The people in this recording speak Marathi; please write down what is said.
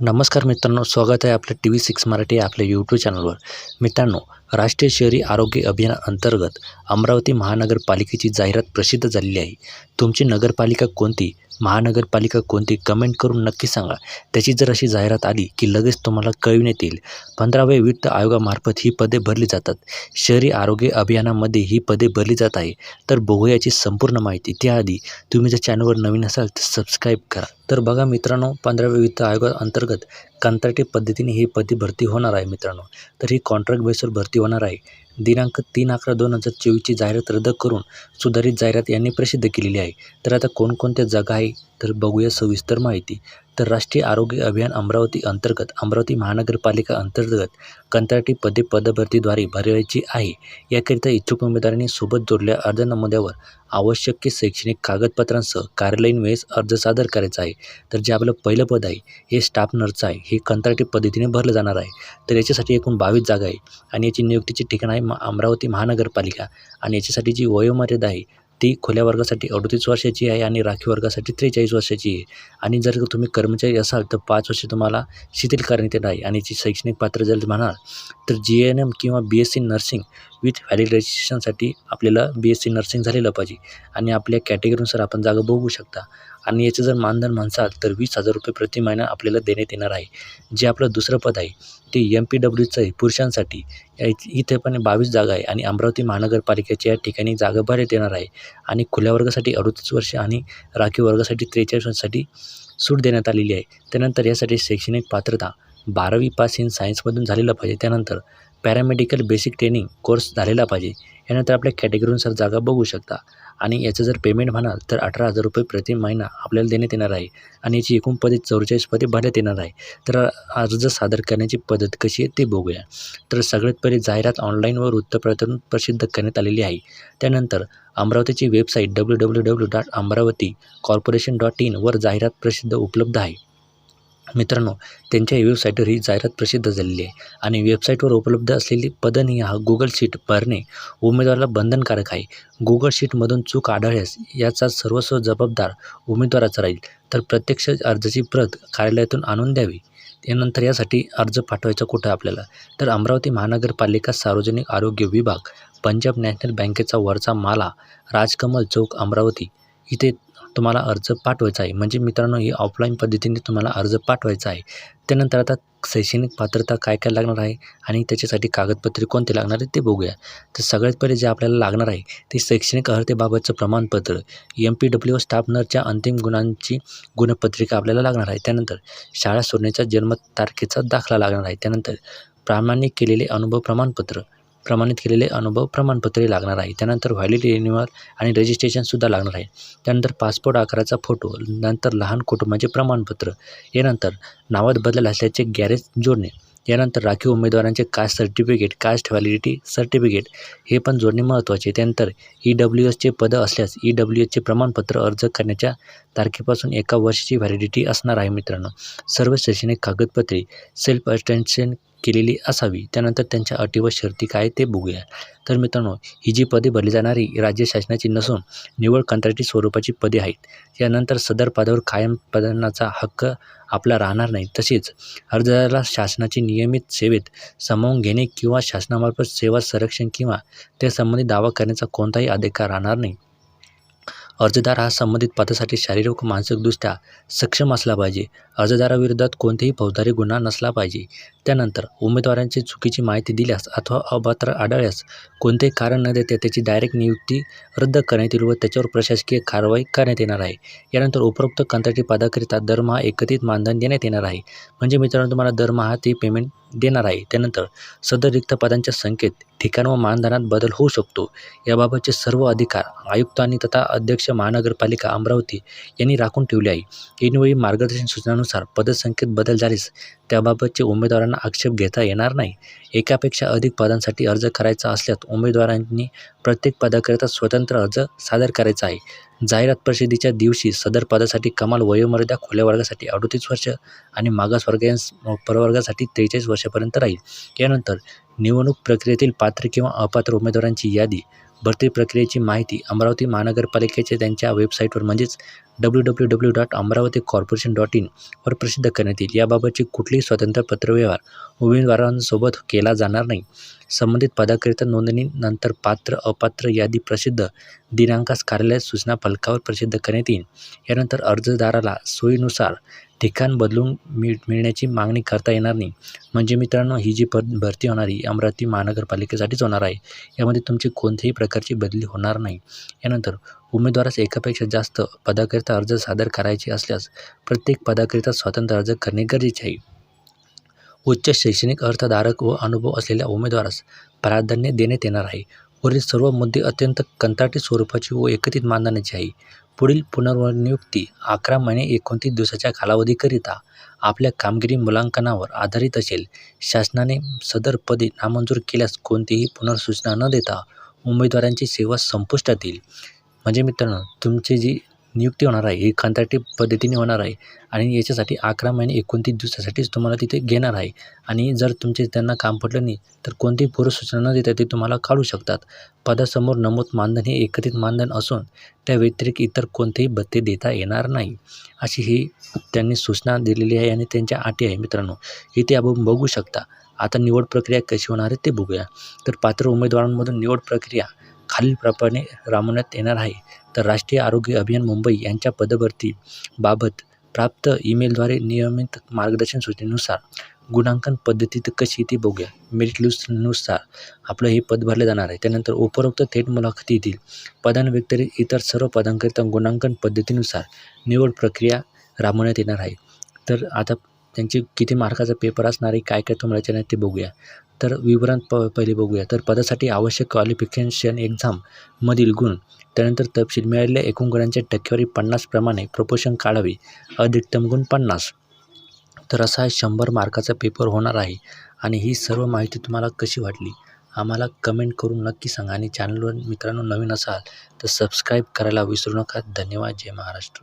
नमस्कार मित्रांनो स्वागत आहे आपल्या टी व्ही सिक्स मराठी आपल्या यूट्यूब चॅनलवर मित्रांनो राष्ट्रीय शहरी आरोग्य अभियानाअंतर्गत अमरावती महानगरपालिकेची जाहिरात प्रसिद्ध झालेली आहे. तुमची नगरपालिका कोणती? महानगरपालिका कोणती कमेंट करून नक्की सांगा. त्याची जर अशी जाहिरात आली की लगेच तुम्हाला कळविण्यात येईल. पंधराव्या वित्त आयोगामार्फत ही पदे भरली जातात. शहरी आरोग्य अभियानामध्ये ही पदे भरली जात आहे. तर बघूयाची संपूर्ण माहिती. त्याआधी तुम्ही जर चॅनलवर नवीन असाल तर सबस्क्राईब करा. तर बघा मित्रांनो पंधराव्या वित्त आयोगाअंतर्गत कंत्राटी पद्धतीने ही पदे भरती होणार आहे मित्रांनो. तर ही कॉन्ट्रॅक्ट बेसवर भरती होणार आहे. दिनांक तीन अकरा दोन हजार चोवीसची जाहिरात रद्द करून सुधारित जाहिरात यांनी प्रसिद्ध केलेली आहे. तर आता कोणकोणत्या जागा आहे? तर बघूया सविस्तर माहिती. तर राष्ट्रीय आरोग्य अभियान अमरावती अंतर्गत अमरावती महानगरपालिका अंतर्गत कंत्राटी पदे पदभरतीद्वारे भरायची आहे. याकरिता इच्छुक उमेदवारांनी सोबत जोडल्या अर्ज नमुद्यावर आवश्यक शैक्षणिक कागदपत्रांसह कार्यालयीन वेळेस अर्ज सादर करायचा आहे. तर जे आपलं पहिलं पद आहे हे स्टाफ नर्सचं आहे हे कंत्राटी पद्धतीने भरलं जाणार आहे. तर याच्यासाठी एकूण बावीस जागा आहे आणि याची नियुक्तीचे ठिकाण आहे अमरावती महानगरपालिका आणि याच्यासाठी जी वयोमर्यादा आहे ती खुल्या वर्गासाठी अडतीस वर्षाची आहे आणि राखीव वर्गासाठी त्रेचाळीस वर्षाची आहे. आणि जर तुम्ही कर्मचारी असाल तर पाच वर्ष तुम्हाला शिथिल करण्यात येत आहे. आणि जी शैक्षणिक पात्र जर म्हणाल तर जी एन एम किंवा B S C nursing with valid रजिस्ट्रेशनसाठी आपल्याला बी एस सी नर्सिंग झालेलं पाहिजे. आणि आपल्या कॅटेगरीनुसार आपण जागा बघू शकता. आणि याचं जर मानधन म्हणसाल तर वीस हजार रुपये प्रति महिना आपल्याला देण्यात येणार आहे. जे आपलं दुसरं पद आहे ते एम पी डब्ल्यूचं आहे पुरुषांसाठी. या इथे पण बावीस जागा आहे आणि अमरावती महानगरपालिकेच्या या ठिकाणी जागा भरण्यात येणार आहे. आणि खुल्या वर्गासाठी अडतीस वर्ष आणि राखीव वर्गासाठी त्रेचाळीस वर्षासाठी सूट देण्यात आलेली आहे. त्यानंतर यासाठी शैक्षणिक पात्रता बारावी पास इन सायन्समधून झालेलं पाहिजे. त्यानंतर पॅरामेडिकल बेसिक ट्रेनिंग कोर्स झालेला पाहिजे. यानंतर आपल्या कॅटेगरीनुसार जागा बघू शकता. आणि याचं जर पेमेंट म्हणाल तर अठरा हजार रुपये प्रति महिना आपल्याला देण्यात येणार आहे. आणि याची एकूण पदे चौवेचाळीस पदे भरण्यात येणार आहे. तर अर्ज सादर करण्याची पद्धत कशी आहे ते बघूया. तर सगळ्यात पहिले जाहिरात ऑनलाईन व वृत्तपत्रातून प्रसिद्ध करण्यात आलेली आहे. त्यानंतर अमरावतीची website W W W dot Amravati corporation dot इनवर जाहिरात प्रसिद्ध उपलब्ध आहे. मित्रांनो त्यांच्या वेबसाईटवर ही जाहिरात प्रसिद्ध झालेली आहे आणि वेबसाईटवर उपलब्ध असलेली पदनिहा गुगल शीट भरणे उमेदवाराला बंधनकारक आहे. गुगल शीटमधून चूक आढळल्यास याचा सर्वस्व जबाबदार उमेदवाराचा राहील. तर प्रत्यक्ष अर्जाची प्रत कार्यालयातून आणून द्यावी. त्यानंतर यासाठी अर्ज पाठवायचा कुठं आपल्याला? तर अमरावती महानगरपालिका सार्वजनिक आरोग्य विभाग पंजाब नॅशनल बँकेचा वरचा माला राजकमल चौक अमरावती. इथे तुम्हाला अर्ज पाठवायचा आहे. म्हणजे मित्रांनो ही ऑफलाईन पद्धतीने तुम्हाला अर्ज पाठवायचा आहे. त्यानंतर आता शैक्षणिक पात्रता काय काय लागणार आहे आणि त्याच्यासाठी कागदपत्रे कोणते लागणार आहे ते बघूया. तर सगळ्यात पहिले जे आपल्याला लागणार आहे ते शैक्षणिक अर्हतेबाबतचं प्रमाणपत्र. एम पी डब्ल्यू स्टाफ अंतिम गुणांची गुणपत्रिका आपल्याला लागणार आहे. त्यानंतर शाळा सोडण्याच्या जन्मतारखेचा दाखला लागणार आहे. त्यानंतर प्रामाणिक केलेले अनुभव प्रमाणपत्र. प्रमाणित केलेले अनुभव प्रमाणपत्रे लागणार आहे. त्यानंतर व्हॅलिड रिन्युअल आणि रजिस्ट्रेशनसुद्धा लागणार आहे. त्यानंतर पासपोर्ट आकाराचा फोटो नंतर लहान कुटुंबाचे प्रमाणपत्र यानंतर नावात बदल असल्याचे गॅरेज जोडणे यानंतर राखीव उमेदवारांचे caste certificate caste validity certificate हे पण जोडणे महत्त्वाचे. त्यानंतर ई डब्ल्यू एसचे पदं असल्यास ई डब्ल्यू एसचे प्रमाणपत्र अर्ज करण्याच्या तारखेपासून एका वर्षाची व्हॅलिडिटी असणार आहे मित्रांनो. सर्व शैक्षणिक कागदपत्रे सेल्फ अटेन्शन केलेली असावी. त्यानंतर त्यांच्या अटी व शर्ती काय ते बघूया. तर मित्रांनो ही जी पदे भरली जाणारी राज्य शासनाची नसून निवड कंत्राटी स्वरूपाची पदे आहेत. यानंतर सदर पदावर कायम पदांचा हक्क आपला राहणार नाही. तसेच अर्जदाराला शासनाची नियमित सेवेत सामावून घेणे किंवा शासनामार्फत सेवा संरक्षण किंवा त्यासंबंधी दावा करण्याचा कोणताही अधिकार राहणार नाही. अर्जदार हा संबंधित पदासाठी शारीरिक व मानसिकदृष्ट्या सक्षम असला पाहिजे. अर्जदाराविरोधात कोणतेही फौजदारी गुन्हा नसला पाहिजे. त्यानंतर उमेदवारांची चुकीची माहिती दिल्यास अथवा अपात्र आढळल्यास कोणतेही कारण न देता त्याची डायरेक्ट नियुक्ती रद्द करण्यात येईल व त्याच्यावर प्रशासकीय कारवाई करण्यात येणार आहे. यानंतर उपरोक्त कंत्राटी पदाकरिता दरमहा एकत्रित मानधन देण्यात येणार आहे. म्हणजे मित्रांनो तुम्हाला दरमहा ते पेमेंट देणार आहे. त्यानंतर सदर रिक्त पदांच्या संख्येत ठिकाण व मानधनात बदल होऊ शकतो. याबाबतचे सर्व अधिकार आयुक्तांनी तथा अध्यक्ष महानगरपालिका अमरावती यांनी राखून ठेवले आहे. ऐनवेळी मार्गदर्शन सूचनानुसार पदसंख्येत बदल झाल्यास त्याबाबतचे उमेदवारांना आक्षेप घेता येणार नाही. एकापेक्षा अधिक पदांसाठी अर्ज करायचा असल्यास उमेदवारांनी प्रत्येक पदाकरिता स्वतंत्र अर्ज सादर करायचा आहे. जाहिरात प्रसिद्धीच्या दिवशी सदर पदासाठी कमाल वयोमर्यादा खुल्या वर्गासाठी अडतीस वर्ष आणि मागासवर्गीयांस प्रवर्गासाठी त्रेचाळीस वर्षापर्यंत राहील. यानंतर निवडणूक प्रक्रियेतील पात्र किंवा अपात्र उमेदवारांची यादी भरती प्रक्रियेची माहिती अमरावती महानगरपालिकेच्या त्यांच्या वेबसाईटवर म्हणजेच W W W dot Amravati corporation dot in वर प्रसिद्ध करण्यात येईल. याबाबतची कुठलीही स्वतंत्र पत्रव्यवहार उमेदवारांसोबत केला जाणार नाही. संबंधित पदाकरिता नोंदणीनंतर पात्र अपात्र यादी प्रसिद्ध दिनांकास कार्यालयात सूचना फलकावर प्रसिद्ध करण्यात येईल. यानंतर अर्जदाराला सोयीनुसार ठिकाण बदलून मिळ मिळण्याची मागणी करता येणार नाही. म्हणजे मित्रांनो ही जी पद भरती होणार अमरावती महानगरपालिकेसाठीच होणार आहे. यामध्ये तुमची कोणत्याही प्रकारची बदली होणार नाही. यानंतर उमेदवारास एकापेक्षा जास्त पदाकरिता अर्ज सादर करायचे असल्यास प्रत्येक पदाकरिता स्वतंत्र अर्ज करणे गरजेचे आहे. उच्च शैक्षणिक अर्थधारक व अनुभव असलेल्या उमेदवारास प्राधान्य देण्यात येणार आहे. वरील सर्व मुद्दे अत्यंत कंत्राटी स्वरूपाची व एकत्रित मानधनाची आहे. पुढील पुनर्नियुक्ती अकरा महिने एकोणतीस दिवसाच्या कालावधीकरिता आपल्या कामगिरी मूल्यांकनावर आधारित असेल. शासनाने सदर पदे नामंजूर केल्यास कोणतीही पुनर्सूचना न देता उमेदवारांची सेवा संपुष्टात येईल. म्हणजे मित्रांनो तुमची जी नियुक्ती होणार आहे ही कंत्राटी पद्धतीने होणार आहे आणि याच्यासाठी अकरा महिने एकोणतीस दिवसासाठीच तुम्हाला तिथे घेणार आहे. आणि जर तुमचे त्यांना काम पडलं नाही तर कोणतीही पूर्वसूचना न देता ते तुम्हाला काढू शकतात. पदासमोर नमूद मानधन हे एकत्रित मानधन असून त्या व्यतिरिक्त इतर कोणतेही भत्ते देता येणार नाही अशी ही त्यांनी सूचना दिलेली आहे आणि त्यांच्या अटी आहे मित्रांनो. इथे आपण बघू शकता आता निवड प्रक्रिया कशी होणार आहे ते बघूया. तर पात्र उमेदवारांमधून निवड प्रक्रिया खालीलप्रमाणे राबवण्यात येणार आहे. तर राष्ट्रीय आरोग्य अभियान मुंबई यांच्या पदभरती बाबत प्राप्त ईमेलद्वारे नियमित मार्गदर्शन सूचनेनुसार गुणांकन पद्धती तर कशी ती बघूया. मेरिट लिस्टनुसार आपलं हे पद भरले जाणार आहे. त्यानंतर उपरोक्त थेट मुलाखती येतील. पदांव्यतिरिक्त इतर सर्व पदांकरिता गुणांकन पद्धतीनुसार निवड प्रक्रिया राबवण्यात येणार आहे. तर आता त्यांची किती मार्काचा पेपर असणार आहे काय काय तुम्हाला याच्याने ते बघूया. तर विवरण प पहिले बघूया. तर पदासाठी आवश्यक क्वालिफिकेशन एक्झाममधील गुण. त्यानंतर तपशील मिळालेल्या एकूण गुणांच्या टक्केवारी पन्नासप्रमाणे प्रपोशन काढावे. अधिकतम गुण पन्नास. तर असा शंभर मार्काचा पेपर होणार आहे. आणि ही सर्व माहिती तुम्हाला कशी वाटली? आम्हाला कमेंट करून नक्की सांगा. आणि चॅनलवर मित्रांनो नवीन असाल तर सबस्क्राईब करायला विसरू नका. धन्यवाद. जय महाराष्ट्र.